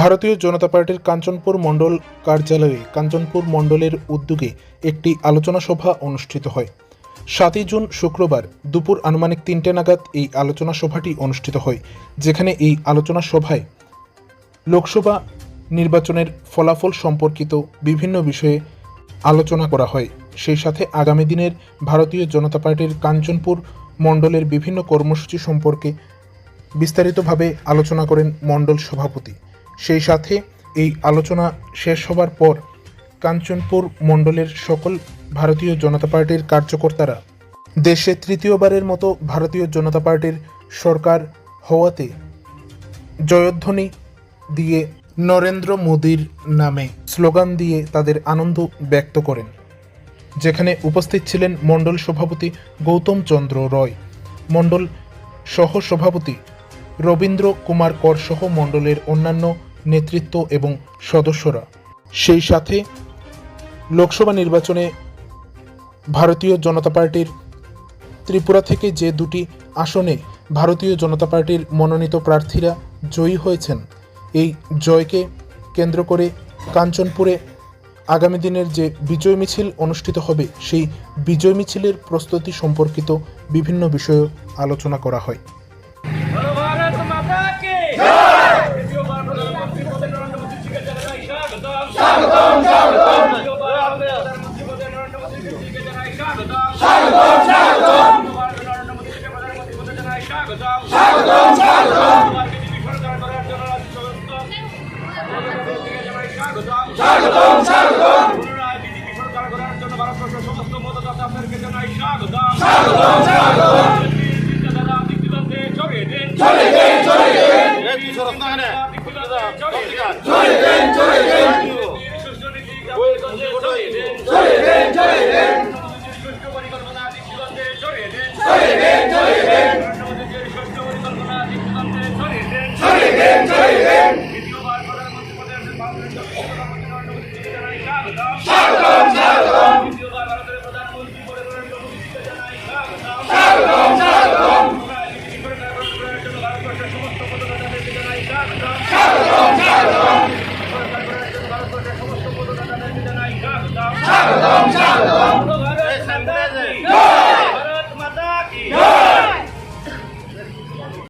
ভারতীয় জনতা পার্টির কাঞ্চনপুর মণ্ডল কার্যালয়ে কাঞ্চনপুর মণ্ডলের উদ্যোগে একটি আলোচনা সভা অনুষ্ঠিত হয়। সাতই জুন শুক্রবার দুপুর আনুমানিক তিনটে নাগাদ এই আলোচনা সভাটি অনুষ্ঠিত হয়, যেখানে এই আলোচনা সভায় লোকসভা নির্বাচনের ফলাফল সম্পর্কিত বিভিন্ন বিষয়ে আলোচনা করা হয়। সেই সাথে আগামী দিনের ভারতীয় জনতা পার্টির কাঞ্চনপুর মণ্ডলের বিভিন্ন কর্মসূচি সম্পর্কে বিস্তারিতভাবে আলোচনা করেন মণ্ডল সভাপতি। সেই সাথে এই আলোচনা শেষ হবার পর কাঞ্চনপুর মণ্ডলের সকল ভারতীয় জনতা পার্টির কার্যকর্তারা দেশে তৃতীয়বারের মতো ভারতীয় জনতা পার্টির সরকার হওয়াতে জয়ধ্বনি দিয়ে নরেন্দ্র মোদীর নামে স্লোগান দিয়ে তাদের আনন্দ ব্যক্ত করেন। যেখানে উপস্থিত ছিলেন মণ্ডল সভাপতি গৌতম চন্দ্র রয়, মণ্ডল সহ সভাপতি রবীন্দ্র কুমার কর সহ মণ্ডলের অন্যান্য নেতৃত্ব এবং সদস্যরা। সেই সাথে লোকসভা নির্বাচনে ভারতীয় জনতা পার্টির ত্রিপুরা থেকে যে দুটি আসনে ভারতীয় জনতা পার্টির মনোনীত প্রার্থীরা জয়ী হয়েছেন, এই জয়কে কেন্দ্র করে কাঞ্চনপুরে আগামী দিনের যে বিজয় মিছিল অনুষ্ঠিত হবে, সেই বিজয় মিছিলের প্রস্তুতি সম্পর্কিত বিভিন্ন বিষয়ে আলোচনা করা হয়। গঠনের জন্য ভারতবর্ষের সমস্ত মতদাতা আপনাদেরকে জানাই স্বাগতম স্বাগতম স্বাগতম চিন্তাধারা দিগ্বিজয়কে ছড়িয়ে দিন जय